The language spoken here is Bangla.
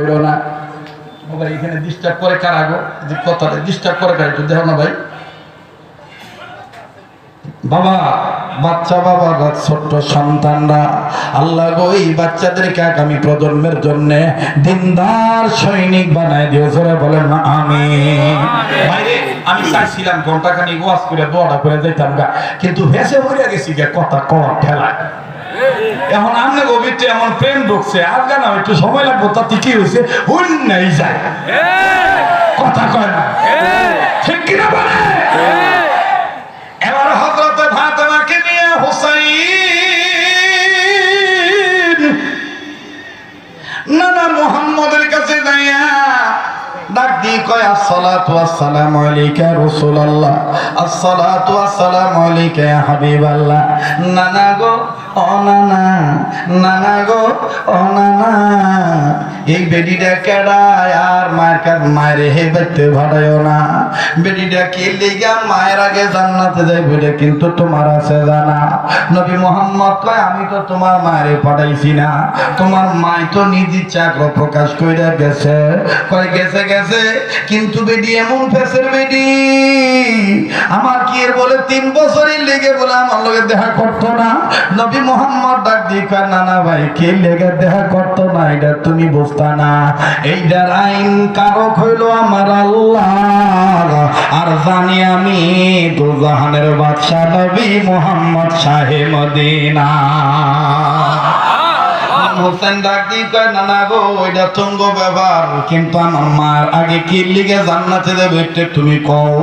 হইল না। আবার এখানে ডিস্টার্ব করে কারা গো? কথাটা ডিস্টার্ব করে কারা একটু না ভাই। বাবা বাচ্চা বাবা ছোট্ট সন্তানরা। আল্লাহ গো এই বাচ্চাদেরকে আগামী প্রজন্মের জন্য দিনদার সৈনিক বানায় দিও জোরে বলেন আমি আমি চাইছিলাম ঘন্টাখানি ওয়াজ করে দোয়াটা করে যাইতাম গা কিন্তু ভেসে ভরে গেছি গা কথা কম ঠেলায়। এখন আমনে গভীরটা এমন প্রেম ঢুকছে আর কেন একটু সময় লাগবো? তাতে কি হয়েছে হুন নাই যায়। কথা কয় না। ঠিক কিনা বলে? কয়, আসসালাতু আসসালামু আলাইকা রাসূলুল্লাহ, আসসালাতু আসসালামু আলাইকা ইয়া হাবিবাল্লাহ। নানা গো ও নানা গো ও নানা। এই বেডিটা কেডায় আর মায়ের মায়ের না। বেডিটা মায়ের আগে জান্নাতে কিন্তু তোমার আছে জানা। নবী মোহাম্মদ কয়, আমি তো তোমার মায়ের পাঠাইছি না। তোমার মাই তো নিজ ইচ্ছা প্রকাশ কইরা গেছে। কয়, গেছে গেছে, কিন্তু বেডি এমন ফেসের বেডি আমার কি এর বলে তিন বছরই লেগে বলে আমার লগে দেখা করতো না? নবী মোহাম্মদ ডাক দিয়ে কয়, না না ভাই, কে লেগে দেখা করতো না? এটা তুমি বুঝতা না। এইটার আইন কারক হইল আমার আল্লাহ। আর জানি আমি দু জাহানের বাদশাহ নবী মোহাম্মদ শাহে মদিনা। হোসেন ডাক দিয়ে কয়, না না গো ওইটা তুঙ্গ ব্যাপার কিন্তু আমার মার আগে কি লিগে জান্নাতে দেবে তুমি কও।